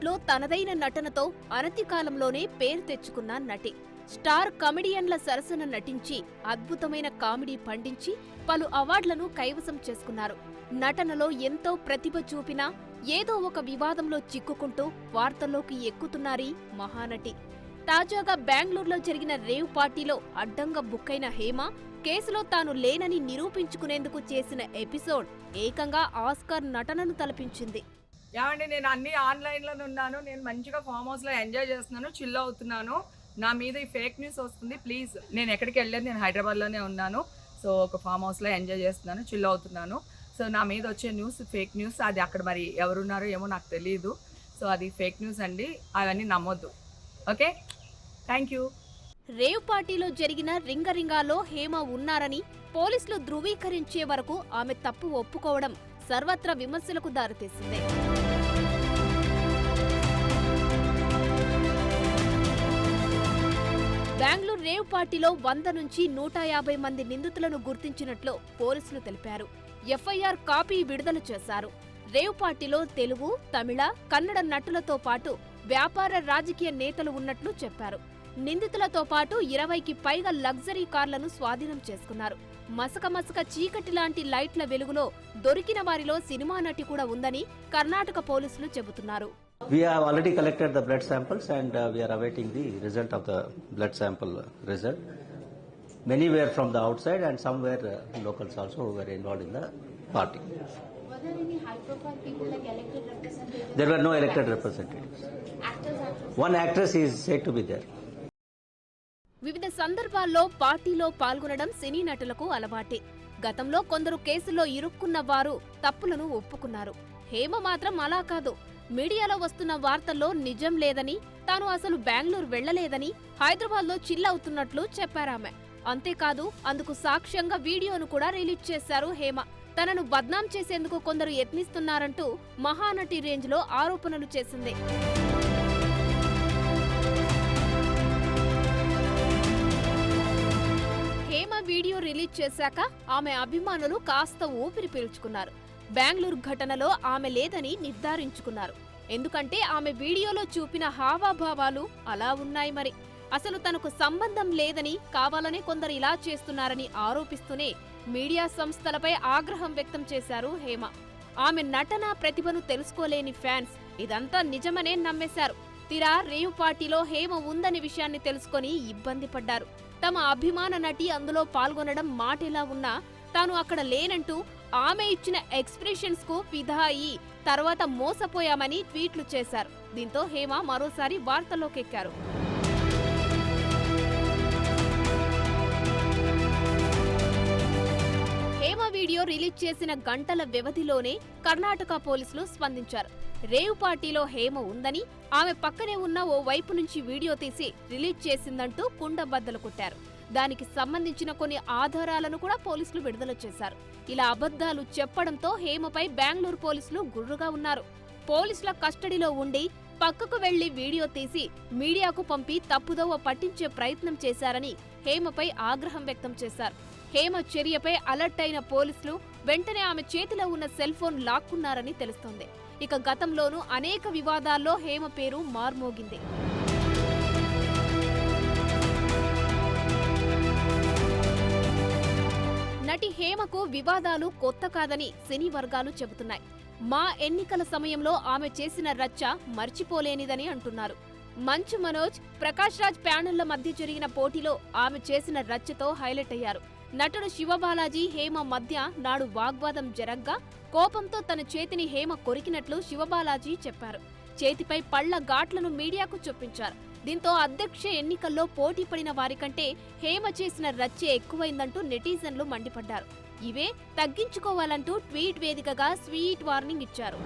బాలీవుడ్లో తనదైన నటనతో అనతికాలంలోనే పేరు తెచ్చుకున్న నటి. స్టార్ కమెడియన్ల సరసన నటించి అద్భుతమైన కామెడీ పండించి పలు అవార్డులను కైవసం చేసుకున్నారు. నటనలో ఎంతో ప్రతిభ చూపినా ఏదో ఒక వివాదంలో చిక్కుకుంటూ వార్తల్లోకి ఎక్కుతున్నారీ మహానటి. తాజాగా బెంగళూరులో జరిగిన రేవ్ పార్టీలో అడ్డంగా బుక్కైన హేమ కేసులో తాను లేనని నిరూపించుకునేందుకు చేసిన ఎపిసోడ్ ఏకంగా ఆస్కార్ నటనను తలపించింది. ఏమండి నేను అన్ని ఆన్లైన్లోనే ఉన్నాను. నేను మంచిగా ఫామ్ హౌస్లో ఎంజాయ్ చేస్తున్నాను చిల్ అవుతున్నాను. నా మీద ఈ ఫేక్ న్యూస్ వస్తుంది ప్లీజ్. నేను ఎక్కడికి వెళ్ళలేదు నేను హైదరాబాద్లోనే ఉన్నాను. సో ఒక ఫామ్ హౌస్లో ఎంజాయ్ చేస్తున్నాను చిల్ అవుతున్నాను. సో నా మీద వచ్చే న్యూస్ ఫేక్ న్యూస్ అది అక్కడ మరి ఎవరున్నారో ఏమో నాకు తెలియదు సో అది ఫేక్ న్యూస్ అండి అవన్నీ నమ్మొద్దు. ఓకే? Thank you. రేవ్ పార్టీలో జరిగిన రింగరింగాలో హేమ ఉన్నారని పోలీసులు ధృవీకరించే వరకు ఆమె తప్పు ఒప్పుకోవడం. సర్వత్రా విమర్శలకు దారితీసింది. బెంగళూరు రేవ్ పార్టీలో వంద నుంచి నూట యాభై మంది నిందితులను గుర్తించినట్లు పోలీసులు తెలిపారు. ఎఫ్ఐఆర్ కాపీ విడుదల చేశారు. రేవ్ పార్టీలో తెలుగు తమిళ కన్నడ నటులతో పాటు వ్యాపార రాజకీయ నేతలు ఉన్నట్లు చెప్పారు. నిందితులతో పాటు ఇరవైకి పైగా లగ్జరీ కార్లను స్వాధీనం చేసుకున్నారు. మసక మసక చీకటి లాంటి లైట్ల వెలుగులో దొరికిన వారిలో సినిమా నటి కూడా ఉందని కర్ణాటక పోలీసులు చెబుతున్నారు We have already collected the blood samples and uh, we are awaiting the result of the blood sample uh, result. Many were from the outside and some were uh, locals also who were involved in the party. Were there any high-profile people like elected representatives? There were no elected representatives. Actors, actresses? One actress is said to be there. వివిధ సందర్భాల్లో పార్టీలో పాల్గొనడం సినీ నటులకు అలవాటే. గతంలో కొందరు కేసుల్లో ఇరుక్కున్న వారు తప్పులను ఒప్పుకున్నారు. హేమ మాత్రం అలా కాదు. మీడియాలో వస్తున్న వార్తల్లో నిజం లేదని తాను అసలు బెంగళూరు వెళ్ళలేదని హైదరాబాద్లో చిల్లవుతున్నట్లు చెప్పారామె అంతేకాదు అందుకు సాక్ష్యంగా వీడియోను కూడా రిలీజ్ చేశారు హేమ. తనను బద్నాం చేసేందుకు కొందరు యత్నిస్తున్నారంటూ మహానటి రేంజ్లో ఆరోపణలు చేసింది. ట్వీట్ చేశాక ఆమె అభిమానులు కాస్త ఊపిరి పీల్చుకున్నారు. బెంగళూరు ఘటనలో ఆమె లేదని నిర్ధారించుకున్నారు. ఎందుకంటే ఆమె వీడియోలో చూపిన హావాభావాలు అలా ఉన్నాయి మరి. అసలు తనకు సంబంధం లేదని కావాలనే కొందరు ఇలా చేస్తున్నారని ఆరోపిస్తూనే మీడియా సంస్థలపై ఆగ్రహం వ్యక్తం చేశారు హేమ. ఆమె నటన ప్రతిభను తెలుసుకోలేని ఫ్యాన్స్ ఇదంతా నిజమనే నమ్మేశారు. తీరా రేవు పార్టీలో హేమ ఉందని విషయాన్ని తెలుసుకొని ఇబ్బంది పడ్డారు. తమ అభిమాన నటి అందులో పాల్గొనడం మాటెలా ఉన్నా తాను అక్కడ లేనంటూ ఆమె ఇచ్చిన ఎక్స్ప్రెషన్స్కు ఫిదా అయి తర్వాత మోసపోయామని ట్వీట్లు చేశారు. దీంతో హేమ మరోసారి వార్తల్లోకెక్కారు హేమ వీడియో రిలీజ్ చేసిన గంటల వ్యవధిలోనే కర్ణాటక పోలీసులు స్పందించారు. రేవ్ పార్టీలో హేమ ఉందని ఆమె పక్కనే ఉన్న ఓ వైపు నుంచి వీడియో తీసి రిలీజ్ చేసిందంటూ కుండబద్దలు కొట్టారు. దానికి సంబంధించిన కొన్ని ఆధారాలను కూడా పోలీసులు విడుదల చేశారు. ఇలా అబద్ధాలు చెప్పడంతో హేమపై బెంగళూరు పోలీసులు గుర్రుగా ఉన్నారు. పోలీసుల కస్టడీలో ఉండి పక్కకు వెళ్ళి వీడియో తీసి మీడియాకు పంపి తప్పుదోవ పట్టించే ప్రయత్నం చేశారని హేమపై ఆగ్రహం వ్యక్తం చేశారు. హేమ చర్యపై అలర్ట్ అయిన పోలీసులు వెంటనే ఆమె చేతిలో ఉన్న సెల్ ఫోన్ లాక్కున్నారని తెలుస్తోంది. ఇక గతంలోనూ అనేక వివాదాల్లో హేమ పేరు మార్మోగింది. నటి హేమకు వివాదాలు కొత్త కాదని సినీ వర్గాలు చెబుతున్నాయి. మా ఎన్నికల సమయంలో ఆమె చేసిన రచ్చ మర్చిపోలేనిదని అంటున్నారు. మంచు మనోజ్ ప్రకాష్ రాజ్ ప్యానెళ్ళ మధ్య జరిగిన పోటీలో ఆమె చేసిన రచ్చతో హైలైట్ అయ్యారు. నటుడు శివబాలాజీ హేమ మధ్య నాడు వాగ్వాదం జరగ్గా కోపంతో తన చేతిని హేమ కొరికినట్లు శివబాలాజీ చెప్పారు. చేతిపై పళ్ళ ఘాట్లను మీడియాకు చూపించారు. దీంతో అధ్యక్ష ఎన్నికల్లో పోటీ పడిన వారికంటే హేమ చేసిన రచ్చే ఎక్కువైందంటూ నెటిజన్లు మండిపడ్డారు. ఇవే తగ్గించుకోవాలంటూ ట్వీట్ వేదికగా స్వీట్ వార్నింగ్ ఇచ్చారు.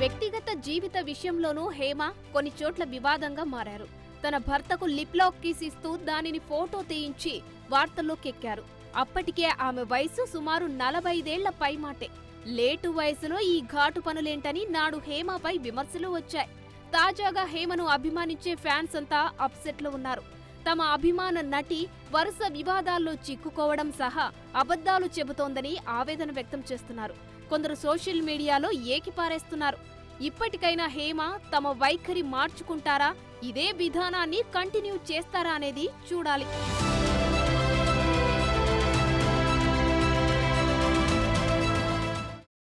వ్యక్తిగత జీవిత విషయంలోనూ హేమ కొన్ని చోట్ల వివాదంగా మారారు. తన భర్తకు లిప్ లాక్ కిస్ ఇస్తూ దానిని ఫోటో తీయించి వార్తల్లోకెక్కారు. అప్పటికే ఆమె వయసు సుమారు నలభైదేళ్ళ పైమాటే. లేటు వయసులో ఈ ఘాటు పనులేంటని నాడు హేమపై విమర్శలు వచ్చాయి. తాజాగా హేమను అభిమానించే ఫ్యాన్స్ అంతా అప్సెట్లో ఉన్నారు. తమ అభిమాన నటి వరుస వివాదాల్లో చిక్కుకోవడం సహా అబద్ధాలు చెబుతోందని ఆవేదన వ్యక్తం చేస్తున్నారు. కొందరు సోషల్ మీడియాలో ఏకిపారేస్తున్నారు. ఇప్పటికైనా హేమ తమ వైఖరి మార్చుకుంటారా? ఇదే విధానాన్ని కంటిన్యూ చేస్తారా అనేది చూడాలి.